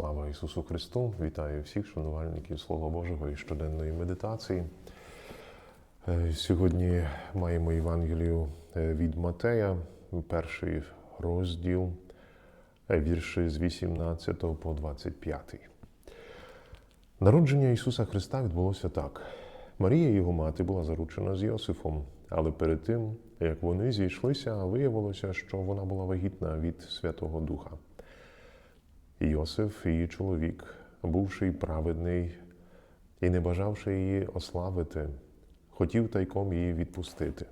Слава Ісусу Христу! Вітаю всіх шанувальників Слова Божого і щоденної медитації. Е, Сьогодні маємо Євангелію е, від Матея, перший розділ, е, вірші з 18 по 25. Народження Ісуса Христа відбулося так. Марія, його мати, була заручена з Йосифом, але перед тим, як вони зійшлися, виявилося, що вона була вагітна від Святого Духа. Йосиф, її чоловік, бувши праведний і не бажавши її ославити, хотів тайком її відпустити.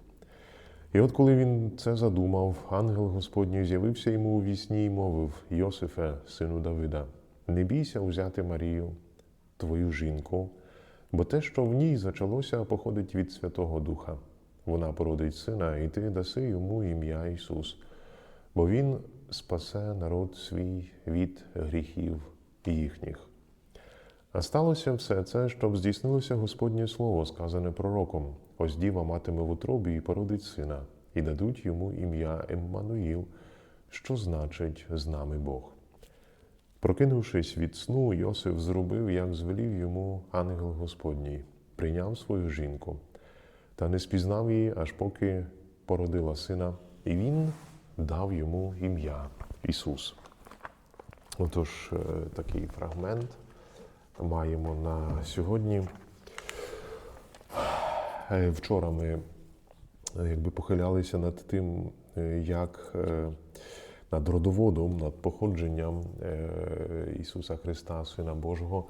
І от коли він це задумав, ангел Господній з'явився йому у вісні і мовив: Йосифе, сину Давида, не бійся узяти Марію, твою жінку, бо те, що в ній зачалося, походить від Святого Духа. Вона породить сина, і ти даси йому ім'я Ісус, бо Він спасе народ свій від гріхів їхніх. А сталося все це, щоб здійснилося Господнє Слово, сказане пророком. Ось діва матиме в утробі і породить сина, і дадуть йому ім'я Еммануїл, що значить з нами Бог. Прокинувшись від сну, Йосиф зробив, як звелів йому ангел Господній, прийняв свою жінку, та не спізнав її, аж поки породила сина, і він дав йому ім'я Ісус. Отож, е, такий фрагмент маємо на сьогодні. Е, Вчора ми якби похилялися над тим, е, як над родоводом, над походженням Ісуса Христа, Сина Божого.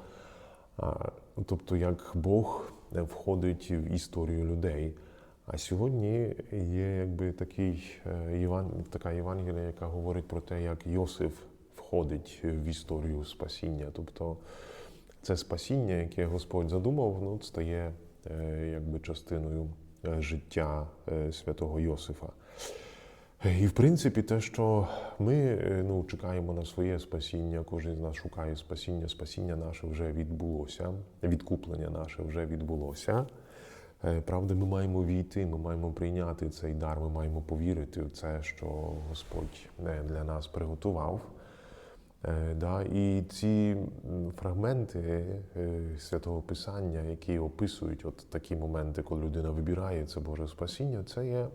Тобто, як Бог входить в історію людей. А сьогодні є якби такий е, Єван, така Євангелія, яка говорить про те, як Йосиф входить в історію спасіння. Тобто це спасіння, яке Господь задумав, ну, стає е, якби частиною е, життя е, святого Йосифа. І в принципі, те, що ми е, ну, чекаємо на своє спасіння, кожен з нас шукає спасіння, спасіння наше вже відбулося, відкуплення наше вже відбулося. Е, Правда, ми маємо війти, ми маємо прийняти цей дар, ми маємо повірити в це, що Господь е, для нас приготував. Е, Да, і ці фрагменти святого Писання, які описують от такі моменти, коли людина вибирає це Боже спасіння, це є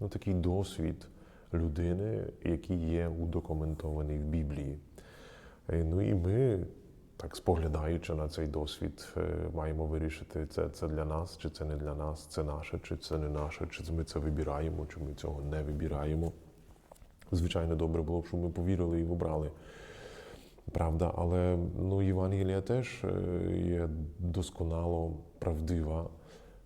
ну, такий досвід людини, який є удокументований в Біблії. Ну і ми, так споглядаючи на цей досвід, е, маємо вирішити, це, це для нас, чи це не для нас, це наше, чи це не наше, чи ми це вибираємо, чи ми цього не вибираємо. Звичайно, добре було б, щоб ми повірили і вибрали. Правда, але ну, Євангелія теж е, є досконало правдива,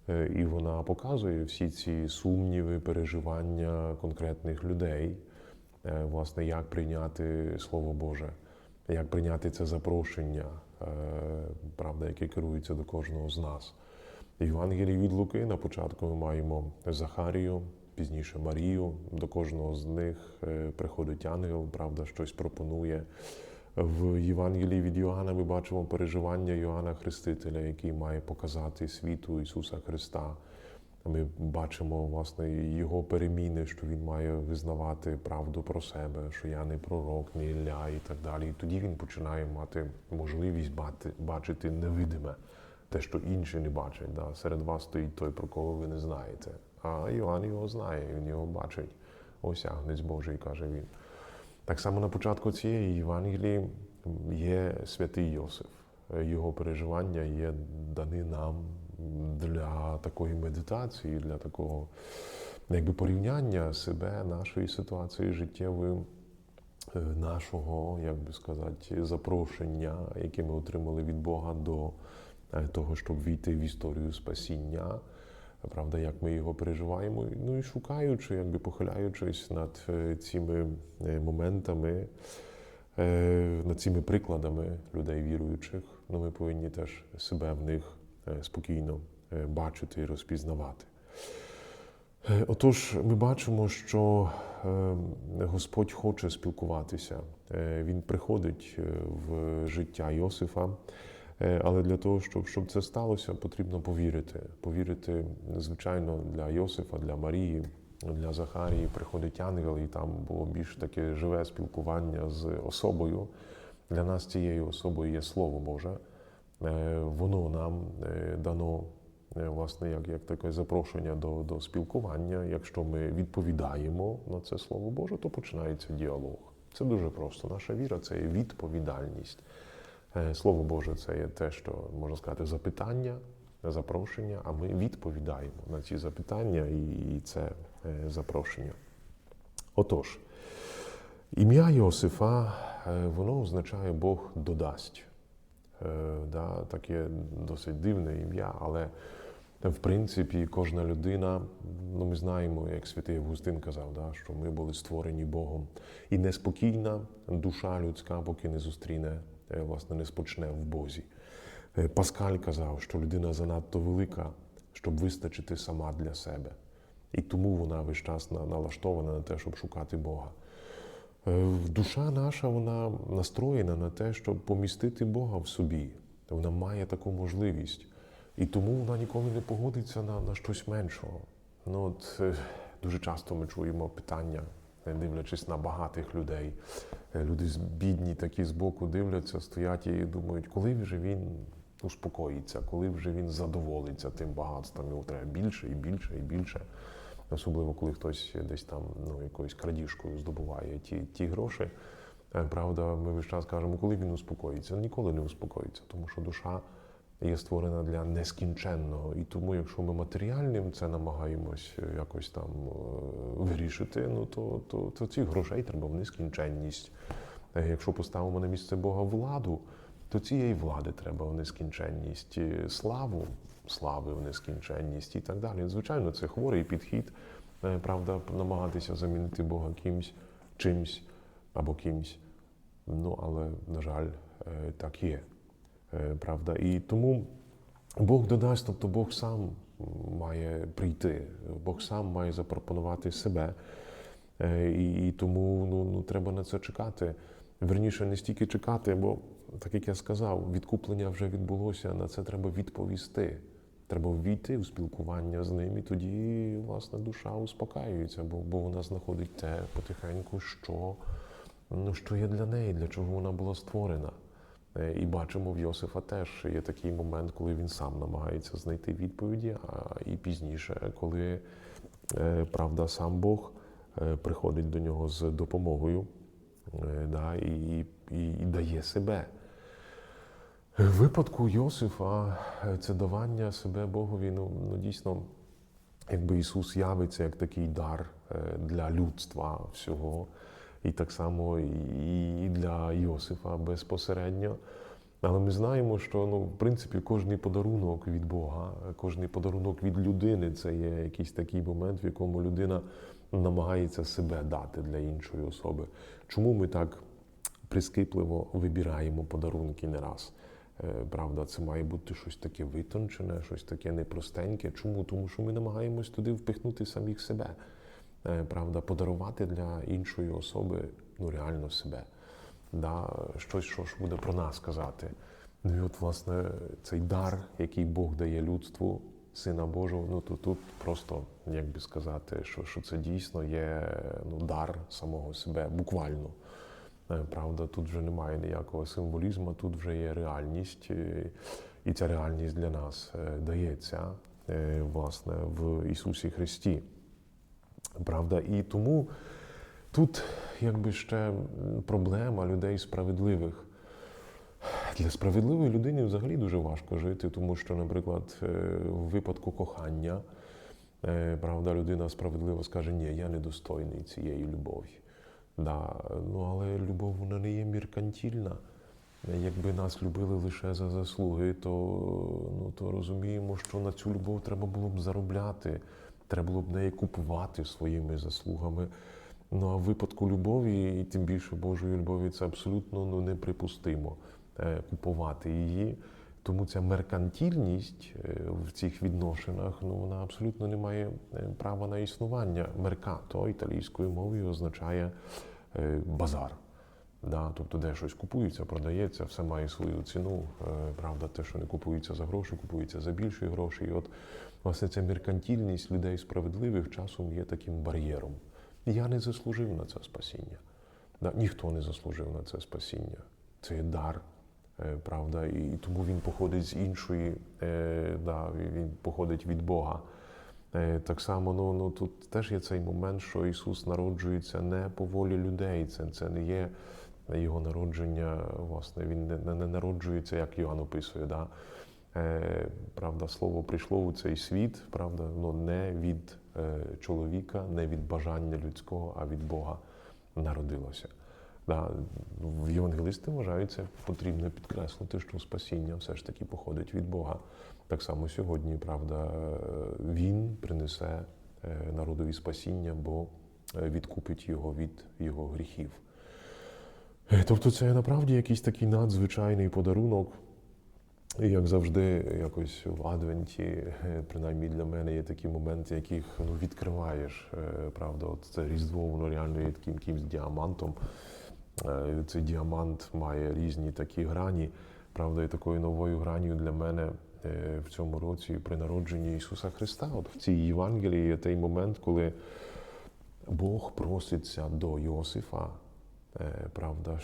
е, і вона показує всі ці сумніви, переживання конкретних людей, власне, як прийняти Слово Боже, як прийняти це запрошення, е, правда, яке керується до кожного з нас. В Євангелії від Луки на початку ми маємо Захарію, пізніше Марію. До кожного з них е, приходить ангел, правда, щось пропонує. В Євангелії від Йоанна ми бачимо переживання Йоанна Хрестителя, який має показати світу Ісуса Христа. Ми бачимо власне його переміни, що він має визнавати правду про себе, що я не пророк, не Ілля і так далі. І тоді він починає мати можливість бати- бачити невидиме, те, що інші не бачать. Да? Серед вас стоїть той, про кого ви не знаєте. А Йоанн його знає, він його бачить. Ось агнець Божий, каже він. Так само на початку цієї Євангелії є святий Йосиф. Його переживання є дані нам для такої медитації, для такого якби порівняння себе, нашої ситуації життєвої, е, нашого, як би сказати, запрошення, яке ми отримали від Бога до е, того, щоб війти в історію спасіння. Правда, як ми його переживаємо, ну і шукаючи, якби похиляючись над е, цими моментами, над цими прикладами людей віруючих, ну ми повинні теж себе в них спокійно е, бачити і розпізнавати. Е, Отож, ми бачимо, що е, Господь хоче спілкуватися. Е, Він приходить е, в життя Йосифа, Е, але для того, щоб, щоб це сталося, потрібно повірити. Повірити, звичайно, для Йосифа, для Марії, для Захарії приходить ангел, і там було більш таке живе спілкування з особою, Для нас цією особою є Слово Боже. Е, Воно нам е, дано е, власне як, як таке запрошення до, до спілкування. Якщо ми відповідаємо на це Слово Боже, то починається діалог. Це дуже просто. Наша віра це є відповідальність. Слово Боже, це є те, що можна сказати, запитання, запрошення, а ми відповідаємо на ці запитання і це запрошення. Отож, ім'я Йосифа, воно означає Бог додасть. Е, Да, таке досить дивне ім'я, але в принципі кожна людина, ну ми знаємо, як святий Августин казав, да, що ми були створені Богом. І неспокійна душа людська, поки не зустріне, е, власне, не спочне в Бозі. Е, Паскаль казав, що людина занадто велика, щоб вистачити сама для себе. І тому вона весь час налаштована на те, щоб шукати Бога. Е, Душа наша вона настроєна на те, щоб помістити Бога в собі. Вона має таку можливість. І тому вона ніколи не погодиться на, на щось меншого. Ну, от, е, дуже часто ми чуємо питання, дивлячись на багатих людей. Е, Люди бідні такі збоку дивляться, стоять і думають, коли вже він успокоїться, коли вже він задоволиться тим багатством. Йому треба більше і більше і більше. Особливо, коли хтось десь там ну, якоюсь крадіжкою здобуває ті, ті гроші. Е, Правда, ми весь час кажемо, коли він успокоїться. Ніколи не успокоїться, тому що душа є створена для нескінченного. І тому, якщо ми матеріальним це намагаємось е, якось там е, вирішити, ну то, то, то цих грошей треба в нескінченність. Якщо поставимо на місце Бога владу, то цієї влади треба в нескінченність, славу, слави в нескінченність і так далі. Звичайно, це хворий підхід, е, правда, намагатися замінити Бога кимсь, чимсь або кимсь. Ну, але, на жаль, е, так є. Е, Правда. І тому Бог додасть, тобто Бог сам має прийти, Бог сам має запропонувати себе. І, і тому ну, ну, треба на це чекати. Верніше, не стільки чекати, бо, так як я сказав, відкуплення вже відбулося, на це треба відповісти. Треба ввійти в спілкування з ним, і тоді, власне, душа успокаюється, бо, бо вона знаходить те потихеньку, що, ну, що є для неї, для чого вона була створена. Е, І бачимо в Йосифа теж є такий момент, коли він сам намагається знайти відповіді, а і пізніше, коли е, правда сам Бог е, приходить до нього з допомогою да, і, і, і дає себе. В випадку Йосифа е, це давання себе Богові, ну, ну дійсно, якби Ісус явиться як такий дар е, для людства всього, і так само і для Йосифа безпосередньо. Але ми знаємо, що ну, в принципі кожний подарунок від Бога, кожний подарунок від людини це є якийсь такий момент, в якому людина намагається себе дати для іншої особи. Чому ми так прискіпливо вибираємо подарунки не раз? Е, Правда, це має бути щось таке витончене, щось таке непростеньке. Чому? Тому що ми намагаємось туди впихнути самих себе. Е, Правда, подарувати для іншої особи ну реально себе. Да, щось, що ж буде про нас казати. Ну і от, власне, цей дар, який Бог дає людству, Сина Божого, ну то тут просто, як би сказати, що, що це дійсно є ну, дар самого себе, буквально. Е, Правда, тут вже немає ніякого символізму, тут вже є реальність, і ця реальність для нас е, дається е, власне в Ісусі Христі. Правда, і тому тут якби ще проблема людей справедливих. Для справедливої людини взагалі дуже важко жити, тому що, наприклад, в випадку кохання, правда, людина справедливо скаже, ні, я недостойний цієї любові. Да, ну, але любов вона не є меркантильна. Якби нас любили лише за заслуги, то, ну, то розуміємо, що на цю любов треба було б заробляти, треба було б неї купувати своїми заслугами. Ну а в випадку любові, і тим більше Божої любові, це абсолютно ну, неприпустимо е, купувати її. Тому ця меркантильність е, в цих відношеннях ну, вона абсолютно не має е, права на існування. Меркато італійською мовою означає е, базар. Да, тобто, де щось купується, продається, все має свою ціну. Правда, те, що не купується за гроші, купується за більші гроші. І от власне ця меркантильність людей справедливих часом є таким бар'єром. Я не заслужив на це спасіння. Да, ніхто не заслужив на це спасіння. це є дар. Е, Правда, і тому він походить з іншої, е, да, він походить від Бога. Е, Так само, ну, ну тут теж є цей момент, що Ісус народжується не по волі людей. Це, це не є його народження, власне, він не, не, народжується, як Йоанн описує. Да? Е, правда, слово прийшло у цей світ, правда, ну, не від чоловіка, не від бажання людського, а від Бога народилося. Да, євангелисти вважаються потрібно підкреслити, що спасіння все ж таки походить від Бога. Так само сьогодні, правда, Він принесе е, народові спасіння, бо е, відкупить його від його гріхів. Е, Тобто це направді якийсь такий надзвичайний подарунок. Як завжди, якось в Адвенті, принаймні для мене, є такі моменти, яких ну, відкриваєш. Правда, от це Різдво, воно реально є таким якимсь діамантом. Е, Цей діамант має різні такі грані. Правда, і такою новою гранію для мене е, в цьому році при народженні Ісуса Христа. От в цій Євангелії є той момент, коли Бог проситься до Йосифа, е, правда,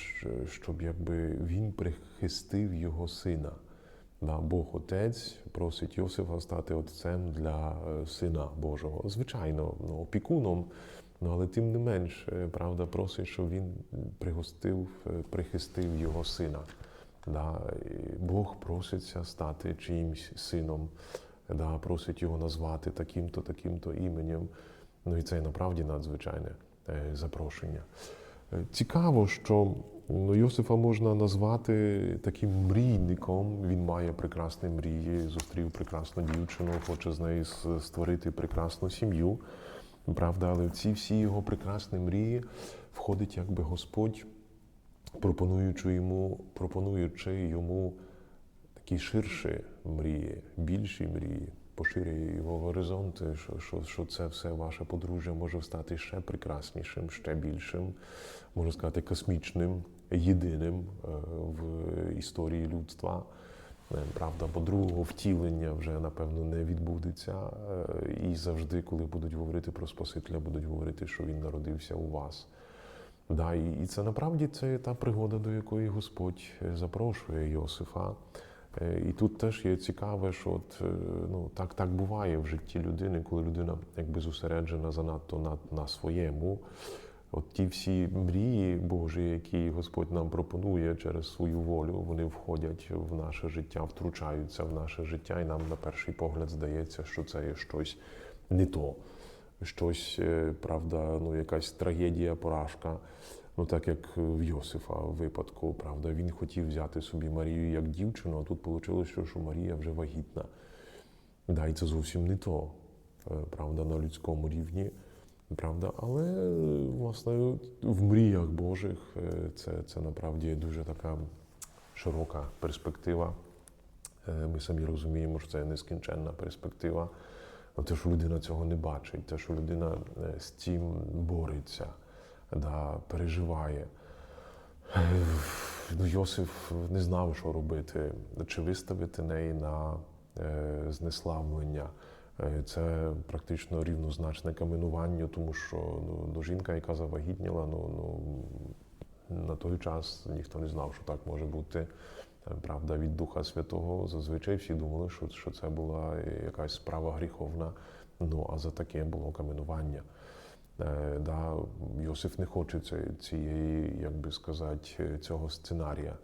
щоб якби він прихистив його сина. Бог Отець просить Йосифа стати отцем для сина Божого. Звичайно, ну, опікуном, ну, але тим не менш, е, правда, просить, щоб він пригостив, е, прихистив його сина. Да, Бог проситься стати чиїмсь сином, да, просить його назвати таким-то, таким-то іменем. Ну і це направді надзвичайне е, запрошення. Цікаво, що ну, Йосифа можна назвати таким мрійником. Він має прекрасні мрії, зустрів прекрасну дівчину, хоче з нею створити прекрасну сім'ю. Правда, але в ці всі його прекрасні мрії входить якби Господь, пропонуючи йому, пропонуючи йому такі ширші мрії, більші мрії, поширює його горизонти, що, що, що це все ваше подружжя може стати ще прекраснішим, ще більшим, можна сказати, космічним, єдиним е, в історії людства. Е, Правда, бо другого втілення вже напевно не відбудеться. Е, І завжди, коли будуть говорити про Спасителя, будуть говорити, що він народився у вас. Да, і, це направді це та пригода, до якої Господь е, запрошує Йосифа. І тут теж є цікаве, що от, ну, так, так буває в житті людини, коли людина якби зосереджена занадто на, на своєму. От ті всі мрії Божі, які Господь нам пропонує через свою волю, вони входять в наше життя, втручаються в наше життя, і нам на перший погляд здається, що це є щось не то, щось, е, правда, ну якась трагедія, поражка. Ну, так як в Йосифа в випадку, правда, він хотів взяти собі Марію як дівчину, а тут вийшло, що, Марія вже вагітна. Да, і це зовсім не то, е, правда, на людському рівні. Правда, але власне в мріях Божих е, це, це насправді дуже така широка перспектива. Е, Ми самі розуміємо, що це нескінченна перспектива. Те, що людина цього не бачить, те, що людина е, з цим бореться, да, переживає. Ну, Йосиф не знав, що робити, чи виставити неї на знеславлення. Е, Це практично рівнозначне каменуванню, тому що ну, ну, жінка, яка завагітніла, ну, ну, на той час ніхто не знав, що так може бути. Е, Правда, від Духа Святого зазвичай всі думали, що, що це була якась справа гріховна, ну а за таке було каменування. Е, Да, Йосиф не хоче цієї, як би сказати, цього сценарія.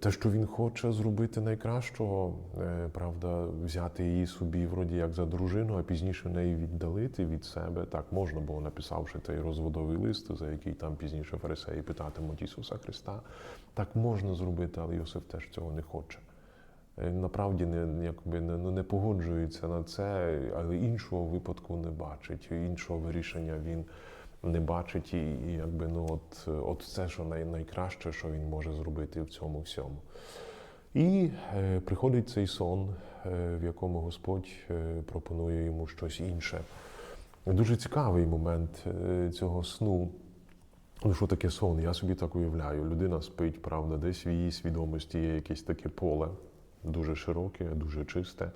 Те, що він хоче зробити найкращого, е, правда, взяти її собі вроді як за дружину, а пізніше неї віддалити від себе. Так можна було, написавши той розводовий лист, за який там пізніше фарисеї питатимуть Ісуса Христа. Так можна зробити, але Йосиф теж цього не хоче. Е, Направді не, якби, не, ну, не погоджується на це, але іншого випадку не бачить, іншого вирішення він не бачить, і, і якби, ну, от, от це, що най, найкраще, що він може зробити в цьому всьому. І е, приходить цей сон, е, в якому Господь е, пропонує йому щось інше. Дуже цікавий момент е, цього сну. Ну, що таке сон? Я собі так уявляю. Людина спить, правда, десь в її свідомості є якесь таке поле, дуже широке, дуже чисте.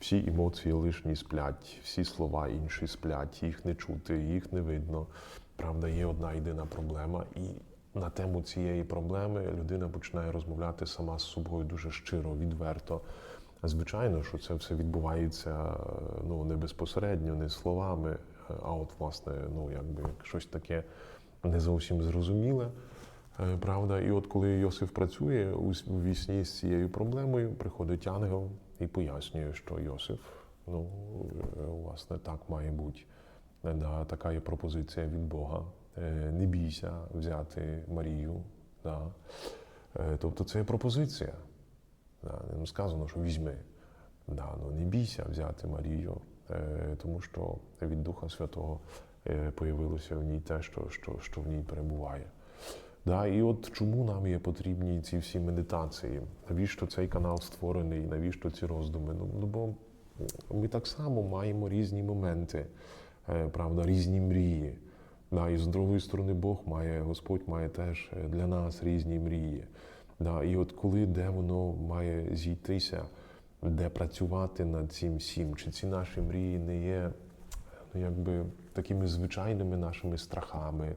Всі емоції лишні сплять, всі слова інші сплять, їх не чути, їх не видно. Правда, є одна єдина проблема, і на тему цієї проблеми людина починає розмовляти сама з собою дуже щиро, відверто. Звичайно, що це все відбувається ну, не безпосередньо, не словами, а от, власне, ну, якби як щось таке не зовсім зрозуміле. Е, Правда, і от коли Йосиф працює у у вісні з цією проблемою, приходить ангел і пояснює, що Йосиф, ну, е, власне, так має бути. Да, така є пропозиція від Бога. Е, Не бійся взяти Марію. Да. Е, Тобто це є пропозиція. Да, не сказано, що візьми. Да, ну не бійся взяти Марію, тому що від Духа Святого появилося в ній те, що, що, що в ній перебуває. Да, і от чому нам є потрібні ці всі медитації? Навіщо цей канал створений? Навіщо ці роздуми? Ну, ну бо ми так само маємо різні моменти, е, правда, різні мрії. Да, і з другої сторони, Бог має, Господь має теж е, для нас різні мрії. Да, і от коли де воно має зійтися, де працювати над цим всім, чи ці наші мрії не є ну, якби такими звичайними нашими страхами,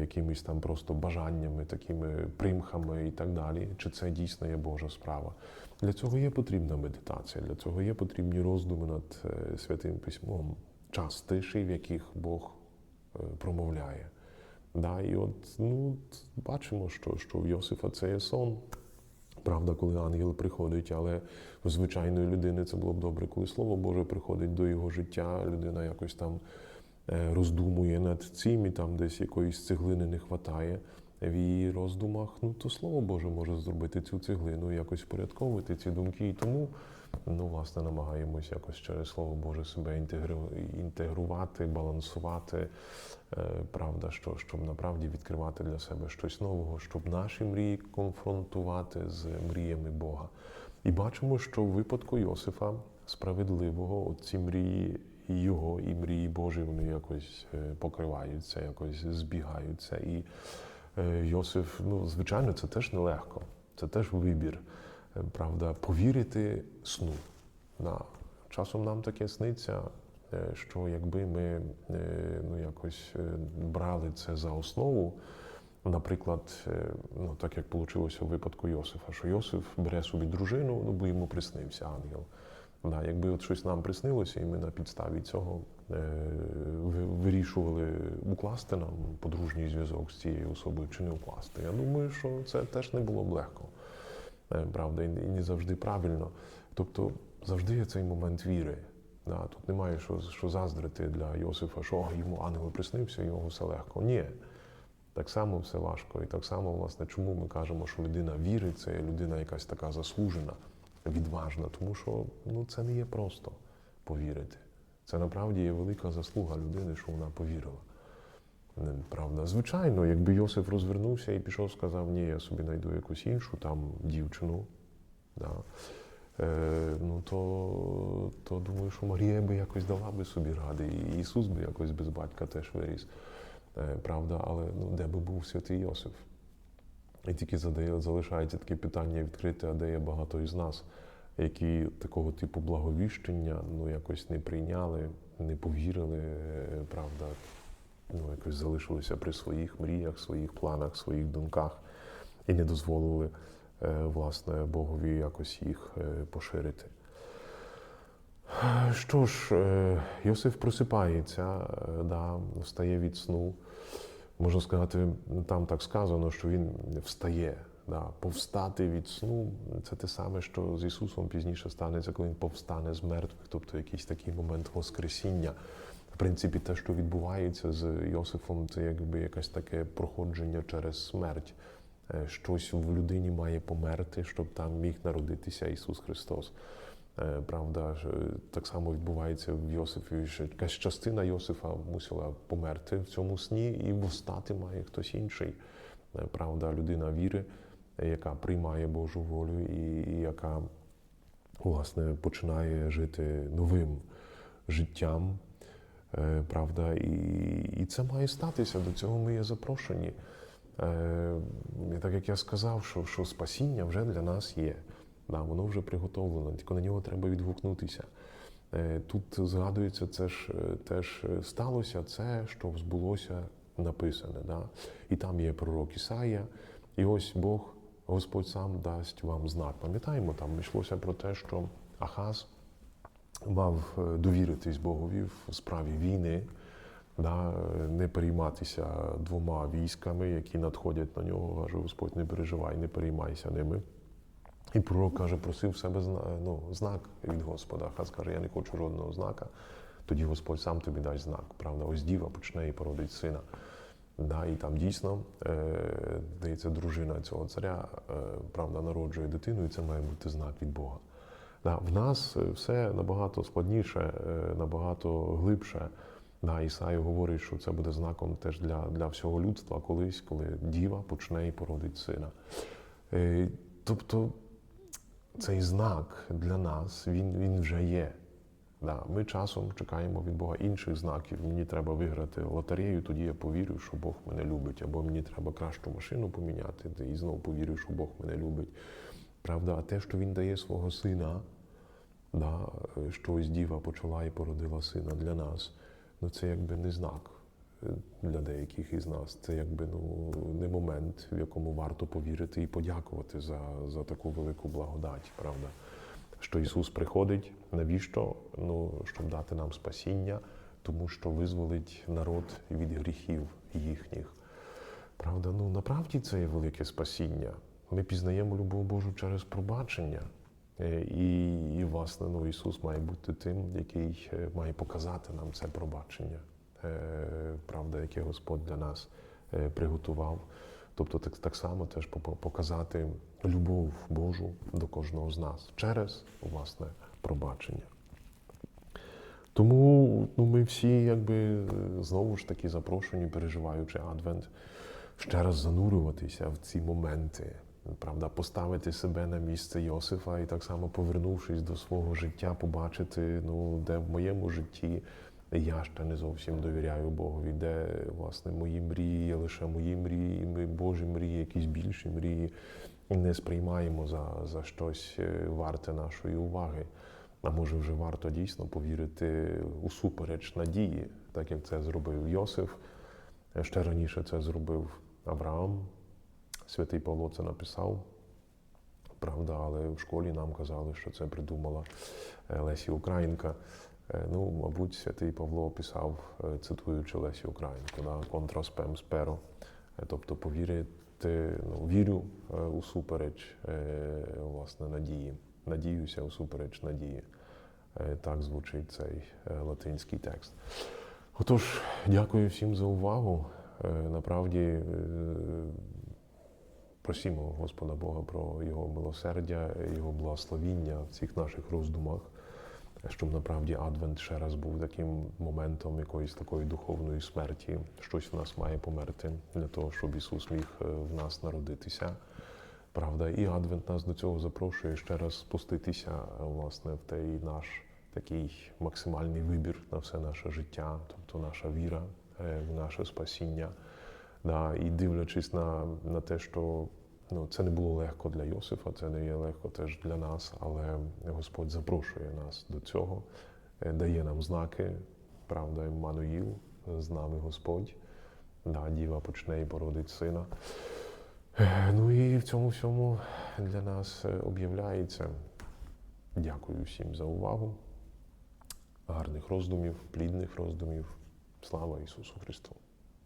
якимись там просто бажаннями, такими примхами і так далі, чи це дійсно є Божа справа. Для цього є потрібна медитація, для цього є потрібні роздуми над е, святим письмом, час тиші, в яких Бог е, промовляє. Да, і от ну, бачимо, що, що в Йосифа це є сон. Правда, коли ангел приходить, але у звичайної людини це було б добре, коли Слово Боже приходить до його життя, людина якось там е, роздумує над цим, і там десь якоїсь цеглини не вистачає в її роздумах. Ну то Слово Боже може зробити цю цеглину, якось впорядковувати ці думки. І тому ну, власне, намагаємось якось через Слово Боже себе інтегрувати, балансувати. Е, Правда, що щоб направді відкривати для себе щось нового, щоб наші мрії конфронтувати з мріями Бога. І бачимо, що в випадку Йосифа справедливого, ці мрії і його, і мрії Божі, вони якось е, покриваються, якось збігаються. І е, Йосиф, ну, звичайно, це теж нелегко, це теж вибір. Е, Правда, повірити сну. Да. Часом нам таке сниться, що якби ми ну, якось брали це за основу, наприклад, ну, так як вийшло в випадку Йосифа, що Йосиф бере собі дружину, ну, бо йому приснився ангел. Да, якби от щось нам приснилося, і ми на підставі цього е, вирішували укласти нам подружній зв'язок з цією особою чи не укласти. Я думаю, що це теж не було б легко. Е, правда, і не завжди правильно. Тобто завжди є цей момент віри. Да, тут немає що, що заздрити для Йосифа, що йому ангел приснився, йому все легко. Ні. Так само все важко. І так само, власне, чому ми кажемо, що людина вірить, це людина якась така заслужена, відважна, тому що ну, це не є просто повірити. Це направді є велика заслуга людини, що вона повірила. Правда, звичайно, якби Йосиф розвернувся і пішов, сказав, ні, я собі знайду якусь іншу там дівчину, да, е, ну то, то думаю, що Марія би якось дала би собі ради, і Ісус би якось без батька теж виріс. Е, правда, але ну, де би був святий Йосиф? І тільки задає, залишається таке питання відкрите, а де є багато із нас, які такого типу благовіщення ну, якось не прийняли, не повірили, е, правда, ну, якось залишилися при своїх мріях, своїх планах, своїх думках і не дозволили е, власне Богові якось їх е, поширити. Що ж, Йосиф просипається, да, встає від сну. Можна сказати, там так сказано, що він встає. Да. Повстати від сну це те саме, що з Ісусом пізніше станеться, коли Він повстане з мертвих, тобто якийсь такий момент Воскресіння. В принципі, те, що відбувається з Йосифом, це якби якесь таке проходження через смерть. Е, Щось в людині має померти, щоб там міг народитися Ісус Христос. Е, Правда, е, так само відбувається в Йосифі, що якась частина Йосифа мусила померти в цьому сні, і встати має хтось інший. Е, Правда, людина віри, яка приймає Божу волю і, яка власне починає жити новим життям. Правда, і, і це має статися. До цього ми є запрошені. І Так як я сказав, що, що спасіння вже для нас є. Да, воно вже приготовлено, тільки на нього треба відгукнутися. Е, Тут згадується, це ж е, теж е, сталося це, що збулося написане. Да? І там є пророк Ісая, і ось Бог, Господь сам дасть вам знак. Пам'ятаємо, там йшлося про те, що Ахаз мав довіритись Богові в справі війни, да, не перейматися двома військами, які надходять на нього. Каже, Господь, не переживай, не переймайся ними. І пророк каже, просив себе ну, знак від Господа. Хас каже, я не хочу жодного знака. Тоді Господь сам тобі дасть знак. Правда, ось діва почне і породить сина. Да, і там дійсно, е, здається, дружина цього царя, е, правда, народжує дитину, і це має бути знак від Бога. Да, в нас все набагато складніше, е, набагато глибше. Да, Ісаю говорить, що це буде знаком теж для, для всього людства колись, коли діва почне і породить сина. Тобто цей знак для нас, він, він вже є. Да, ми часом чекаємо від Бога інших знаків. Мені треба виграти лотерею, тоді я повірю, що Бог мене любить. Або мені треба кращу машину поміняти, і знову повірю, що Бог мене любить. Правда, а те, що Він дає свого сина, да, що ось діва почала і породила сина для нас, ну це якби не знак е, для деяких із нас. Це якби ну, не момент, в якому варто повірити і подякувати за, за таку велику благодать, правда? Що Ісус приходить, навіщо? Ну, щоб дати нам спасіння, тому що визволить народ від гріхів їхніх. Правда, ну направді це є велике спасіння. Ми пізнаємо любов Божу через пробачення. Е, І, і власне, ну, Ісус має бути тим, який е, має показати нам це пробачення, правда, яке Господь для нас е, приготував. Тобто так, так само теж показати любов Божу до кожного з нас через власне пробачення. Тому ну, ми всі, якби е, знову ж таки запрошені, переживаючи Адвент, ще раз занурюватися в ці моменти, правда, поставити себе на місце Йосифа і так само повернувшись до свого життя, побачити, ну, де в моєму житті я ще не зовсім довіряю Богові, де власне мої мрії лише мої мрії, Божі мрії, якісь більші мрії, не сприймаємо за, за щось е, варте нашої уваги. А може вже варто дійсно повірити усупереч надії, так як це зробив Йосиф. Ще раніше це зробив Авраам. Святий Павло це написав. Правда, але в школі нам казали, що це придумала е, Лесі Українка. Е, Ну, мабуть, святий Павло описав, е, цитуючи Лесі Українку, да, контра спем сперо. Е, Тобто повірити, ну, вірю усупереч власне надії. Надіюся усупереч надії. Так звучить цей латинський текст. Отож, дякую всім за увагу. Направді просімо Господа Бога про Його милосердя, Його благословіння в цих наших роздумах, щоб направді Адвент ще раз був таким моментом якоїсь такої духовної смерті. Щось в нас має померти для того, щоб Ісус міг е, в нас народитися. Правда, і Адвент нас до цього запрошує ще раз спуститися е, власне в той наш такий максимальний вибір на все наше життя, тобто наша віра е, в наше спасіння. Да, і дивлячись на, на те, що ну, це не було легко для Йосифа, це не є легко теж для нас, але Господь запрошує нас до цього, е, дає нам знаки, правда, Еммануїл, з нами Господь. Да, діва почне і породить сина. Е, Ну і в цьому всьому для нас е, об'являється. Дякую всім за увагу. Гарних роздумів, плідних роздумів. Слава Ісусу Христу!